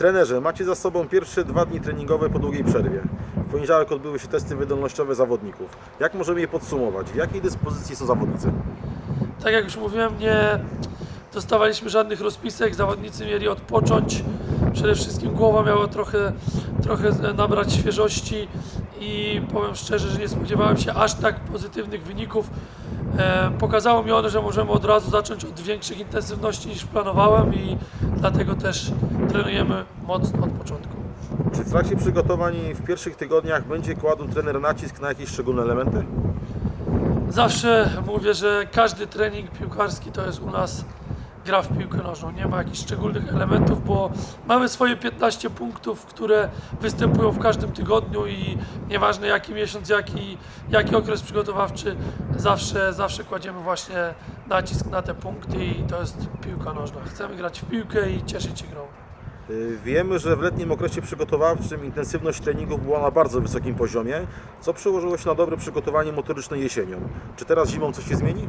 Trenerze, macie za sobą pierwsze dwa dni treningowe po długiej przerwie. W poniedziałek odbyły się testy wydolnościowe zawodników. Jak możemy je podsumować? W jakiej dyspozycji są zawodnicy? Tak jak już mówiłem, nie dostawaliśmy żadnych rozpisek, zawodnicy mieli odpocząć. Przede wszystkim głowa miała trochę, trochę nabrać świeżości i powiem szczerze, że nie spodziewałem się aż tak pozytywnych wyników. E, pokazało mi one, że możemy od razu zacząć od większych intensywności niż planowałem i dlatego też trenujemy mocno od początku. Czy w trakcie przygotowań w pierwszych tygodniach będzie kładł trener nacisk na jakieś szczególne elementy? Zawsze mówię, że każdy trening piłkarski to jest u nas gra w piłkę nożną. Nie ma jakichś szczególnych elementów, bo mamy swoje 15 punktów, które występują w każdym tygodniu i nieważne jaki miesiąc, jaki, jaki okres przygotowawczy, zawsze, zawsze kładziemy właśnie nacisk na te punkty i to jest piłka nożna. Chcemy grać w piłkę i cieszyć się grą. Y, Wiemy, że w letnim okresie przygotowawczym intensywność treningów była na bardzo wysokim poziomie, co przełożyło się na dobre przygotowanie motoryczne jesienią. Czy teraz zimą coś się zmieni?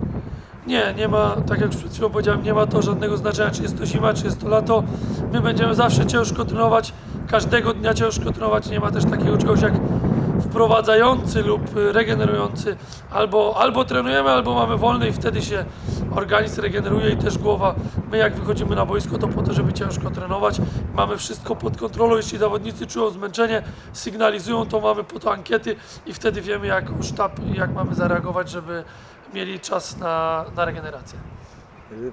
Nie, nie ma, tak jak przed chwilą powiedziałem, nie ma to żadnego znaczenia, czy jest to zima, czy jest to lato. My będziemy zawsze ciężko trenować, każdego dnia ciężko trenować. Nie ma też takiego czegoś jak wprowadzający lub regenerujący. Albo, albo trenujemy, albo mamy wolny i wtedy się organizm regeneruje i też głowa. My jak wychodzimy na boisko, to po to, żeby ciężko trenować. Mamy wszystko pod kontrolą. Jeśli zawodnicy czują zmęczenie, sygnalizują to, mamy po to ankiety i wtedy wiemy jako sztab, jak mamy zareagować, żeby mieli czas na, na regenerację.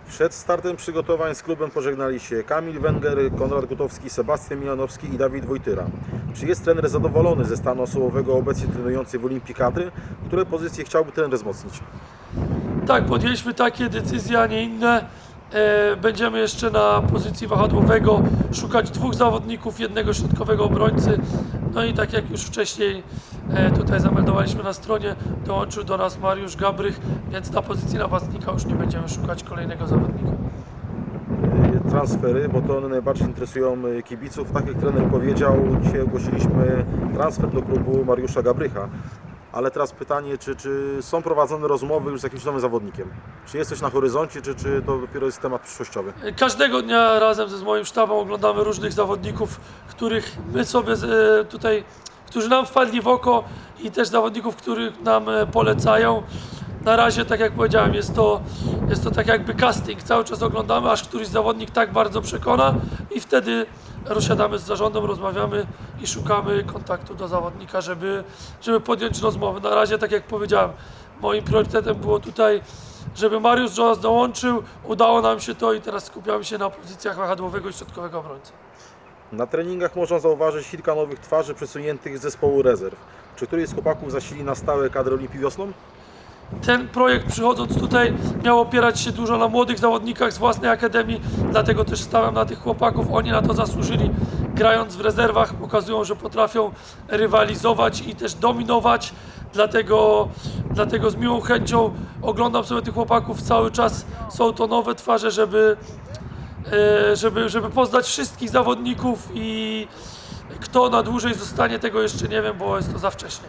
Przed startem przygotowań z klubem pożegnali się Kamil Węger, Konrad Gutowski, Sebastian Milanowski i Dawid Wojtyra. Czy jest trener zadowolony ze stanu osobowego obecnie trenujący w Olimpii kadry? Które pozycje chciałby trener wzmocnić? Tak, podjęliśmy takie decyzje, a nie inne. E, Będziemy jeszcze na pozycji wahadłowego szukać dwóch zawodników, jednego środkowego obrońcy. No i tak jak już wcześniej tutaj zameldowaliśmy na stronie, dołączył do nas Mariusz Gabrych, więc na pozycji napastnika już nie będziemy szukać kolejnego zawodnika. Y, Transfery, bo to one najbardziej interesują y, kibiców. Tak jak trener powiedział, dzisiaj ogłosiliśmy transfer do klubu Mariusza Gabrycha. Ale teraz pytanie, czy, czy są prowadzone rozmowy już z jakimś nowym zawodnikiem? Czy jest coś na horyzoncie, czy, czy to dopiero jest temat przyszłościowy? Każdego dnia razem ze z moim sztabem oglądamy różnych zawodników, których my sobie e, tutaj, którzy nam wpadli w oko i też zawodników, których nam e, polecają. Na razie, tak jak powiedziałem, jest to, jest to tak jakby casting. Cały czas oglądamy, aż któryś zawodnik tak bardzo przekona i wtedy rozsiadamy z zarządem, rozmawiamy i szukamy kontaktu do zawodnika, żeby, żeby podjąć rozmowę. Na razie, tak jak powiedziałem, moim priorytetem było tutaj żeby Mariusz do nas dołączył. Udało nam się to i teraz skupiamy się na pozycjach wahadłowego i środkowego obrońcy. Na treningach można zauważyć kilka nowych twarzy przesuniętych z zespołu rezerw. Czy któryś z chłopaków zasili na stałe kadrę Olimpii wiosną? Ten projekt przychodząc tutaj miał opierać się dużo na młodych zawodnikach z własnej akademii, dlatego też stawiam na tych chłopaków. Oni na to zasłużyli. Grając w rezerwach pokazują, że potrafią rywalizować i też dominować. Dlatego, dlatego z miłą chęcią oglądam sobie tych chłopaków cały czas. Są to nowe twarze, żeby, żeby, żeby poznać wszystkich zawodników i kto na dłużej zostanie, tego jeszcze nie wiem, bo jest to za wcześnie.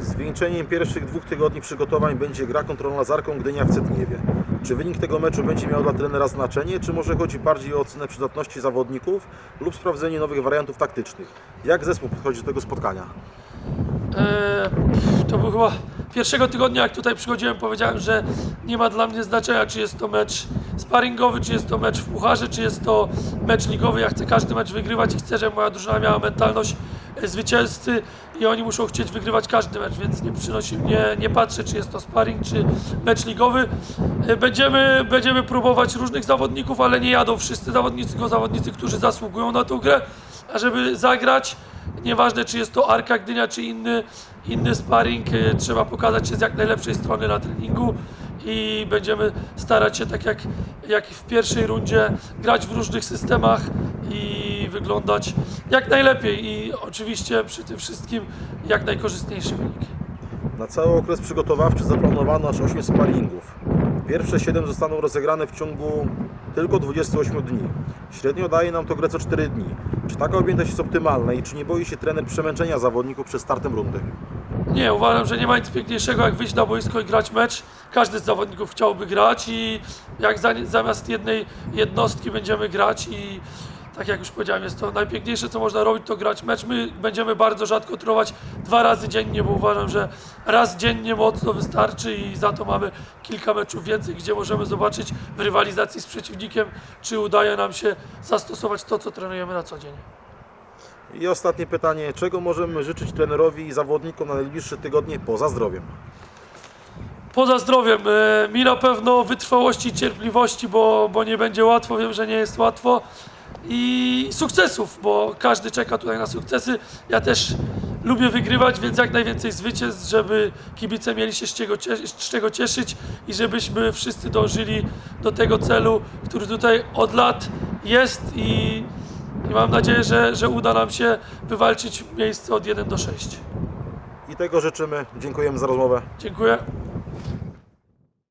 Zwieńczeniem pierwszych dwóch tygodni przygotowań będzie gra kontrolna z Arką Gdynia w Cytniewie. Czy wynik tego meczu będzie miał dla trenera znaczenie, czy może chodzi bardziej o ocenę przydatności zawodników lub sprawdzenie nowych wariantów taktycznych? Jak zespół podchodzi do tego spotkania? E, to był chyba pierwszego tygodnia, jak tutaj przychodziłem, powiedziałem, że nie ma dla mnie znaczenia, czy jest to mecz sparingowy, czy jest to mecz w pucharze, czy jest to mecz ligowy. Ja chcę każdy mecz wygrywać i chcę, żeby moja drużyna miała mentalność e, zwycięzcy i oni muszą chcieć wygrywać każdy mecz, więc nie przynosi, nie, nie patrzę, czy jest to sparring, czy mecz ligowy. E, Będziemy, będziemy próbować różnych zawodników, ale nie jadą wszyscy zawodnicy, tylko zawodnicy, którzy zasługują na tą grę, a żeby zagrać, Nieważne, czy jest to Arka Gdynia, czy inny, inny sparring, y, trzeba pokazać się z jak najlepszej strony na treningu i będziemy starać się, tak jak, jak w pierwszej rundzie, grać w różnych systemach i wyglądać jak najlepiej i oczywiście przy tym wszystkim jak najkorzystniejszy wynik. Na cały okres przygotowawczy zaplanowano aż 8 sparingów. Pierwsze 7 zostaną rozegrane w ciągu tylko 28 dni. Średnio daje nam to grę co 4 dni. Czy taka objętość jest optymalna i czy nie boi się trener przemęczenia zawodników przed startem rundy? Nie, uważam, że nie ma nic piękniejszego jak wyjść na boisko i grać mecz. Każdy z zawodników chciałby grać i jak za, zamiast jednej jednostki będziemy grać i tak jak już powiedziałem, jest to najpiękniejsze, co można robić, to grać mecz. My będziemy bardzo rzadko trenować dwa razy dziennie, bo uważam, że raz dziennie mocno wystarczy i za to mamy kilka meczów więcej, gdzie możemy zobaczyć w rywalizacji z przeciwnikiem, czy udaje nam się zastosować to, co trenujemy na co dzień. I ostatnie pytanie, czego możemy życzyć trenerowi i zawodnikom na najbliższe tygodnie poza zdrowiem? Poza zdrowiem, e, mi na pewno wytrwałości i cierpliwości, bo, bo nie będzie łatwo, wiem, że nie jest łatwo. I sukcesów, bo każdy czeka tutaj na sukcesy. Ja też lubię wygrywać, więc jak najwięcej zwycięstw, żeby kibice mieli się z czego, z czego cieszyć i żebyśmy wszyscy dążyli do tego celu, który tutaj od lat jest i, i mam nadzieję, że, że uda nam się wywalczyć miejsce od 1 do 6. I tego życzymy. Dziękujemy za rozmowę. Dziękuję.